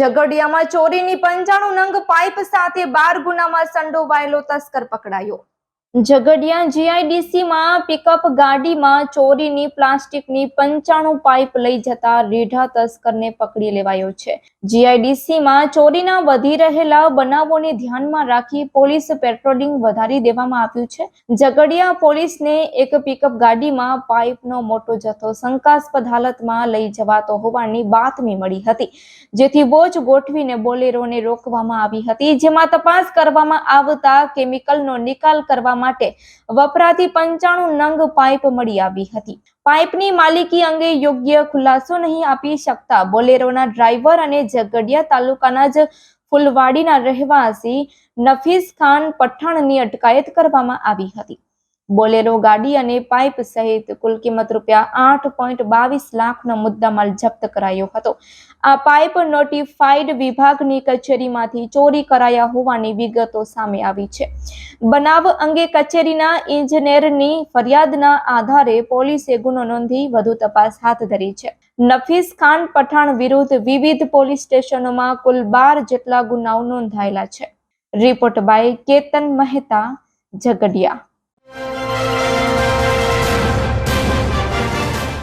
ઝઘડિયામાં ચોરીની પંચાણું નંગ પાઇપ સાથે બાર ગુનામાં સંડોવાયેલો તસ્કર પકડાયો. ઝઘડિયા જીઆઈડીસી માં પિકઅપ ગાડીમાં ચોરીની પ્લાસ્ટિકની પંચાણું પાઇપ લઈ જતા રીઢા તસ્કરને પકડી લેવાયો છે. જીઆઈડીસી માં ચોરીના વધી રહેલા બનાવોને ધ્યાનમાં રાખી પોલીસ પેટ્રોલિંગ વધારી દેવામાં આવ્યું છે. ઝઘડિયા પોલીસને એક પિકઅપ ગાડીમાં પાઇપનો મોટો જથ્થો શંકાસ્પદ હાલતમાં લઈ જવાતો હોવાની બાતમી મળી હતી. જેથી વોચ ગોઠવીને બોલેરોને રોકવામાં આવી હતી. જેમાં તપાસ કરવામાં આવતા કેમિકલનો નિકાલ કરવા માટે વપરાતી પંચાણું નંગ પાઇપ મળી આવી હતી. પાઇપની માલિકી અંગે યોગ્ય ખુલાસો નહીં આપી શકતા બોલેરોના ડ્રાઈવર અને ઝઘડિયા તાલુકાના જ ફુલવાડીના રહેવાસી નફીસ ખાન પઠાણની અટકાયત કરવામાં આવી હતી. બોલેરો ગાડી અને પાઇપ સહિત કુલ કિંમત રૂપિયા આઠ પોઈન્ટ બાવીસ લાખનો મુદ્દામાલ જપ્ત કરાયો હતો. આ પાઇપ નોટિફાઈડ વિભાગની કચેરીમાંથી ચોરી કરાયા હોવાની વિગતો સામે આવી છે. બનાવ અંગે કચેરીના ઇજનેરની ફરિયાદના આધારે પોલીસે ગુનો નોંધી વધુ તપાસ હાથ ધરી છે. નફીસ ખાન પઠાણ વિરુદ્ધ વિવિધ પોલીસ સ્ટેશનોમાં કુલ બાર જેટલા ગુનાઓ નોંધાયેલા છે. Report by Ketan Mehta, Jhagadia.